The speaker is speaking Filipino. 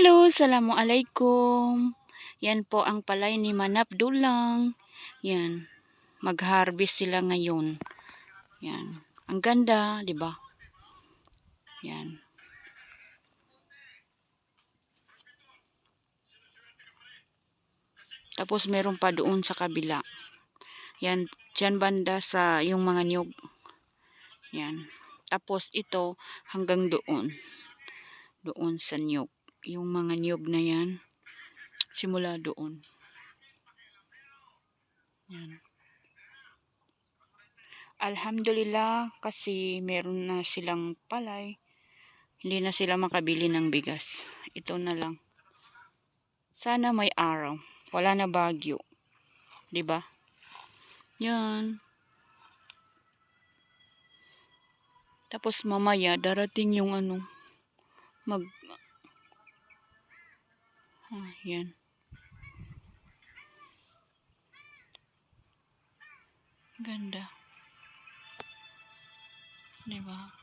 Hello, Assalamualaikum. Yan po ang palay ni Manap Dulang. Yan. Mag-harvest sila ngayon. Yan. Ang ganda, 'di ba? Yan. Tapos meron pa doon sa kabila. Yan, diyan banda sa yung mga niyog. Yan. Tapos ito hanggang doon. Doon sa niyog. Yung mga niyog na yan. Simula doon. Yan. Alhamdulillah kasi meron na silang palay. Hindi na sila makabili ng bigas. Ito na lang. Sana may araw. Wala na bagyo. 'Di ba? Yan. Tapos mamaya darating yung ano mag ah, yan. Ganda. 'Di ba?